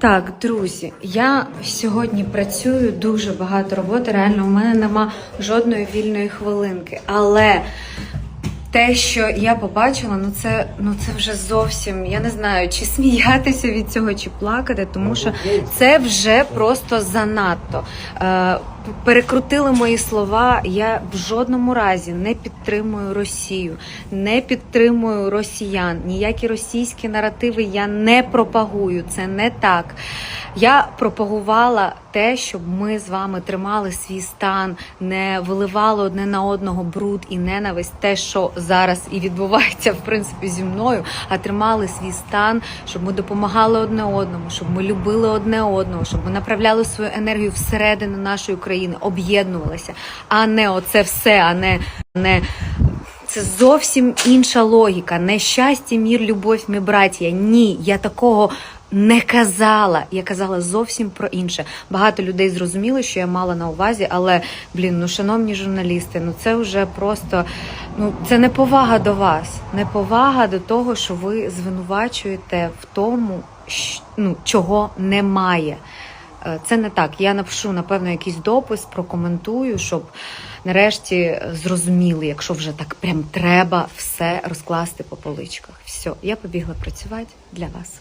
Так, друзі, я сьогодні працюю дуже багато роботи. Реально, у мене нема жодної вільної хвилинки. Але те, що я побачила, ну це ну це вже зовсім. Я не знаю, чи сміятися від цього, чи плакати, тому що це вже просто занадто. Е, перекрутили мої слова. Я в жодному разі не підтримую Росію, не підтримую росіян. Ніякі російські наративи я не пропагую. Це не так. Я пропагувала те, щоб ми з вами тримали свій стан, не виливали одне на одного бруд і ненависть, те, що зараз і відбувається в принципі зі мною, а тримали свій стан, щоб ми допомагали одне одному, щоб ми любили одне одного, щоб ми направляли свою енергію всередину нашої країни, об'єднувалися, а не оце все, а не, не це зовсім інша логіка. Не щастя, мір, любов, ми браття. Ні, я такого не казала. Я казала зовсім про інше. Багато людей зрозуміли, що я мала на увазі, але блін, ну шановні журналісти, ну це вже просто ну це не повага до вас, не повага до того, що ви звинувачуєте в тому, щ- ну, чого немає. Е, Це не так. Я напишу, напевно, якийсь допис, прокоментую, щоб нарешті зрозуміли, якщо вже так прям треба все розкласти по поличках. Все, я побігла працювати для вас.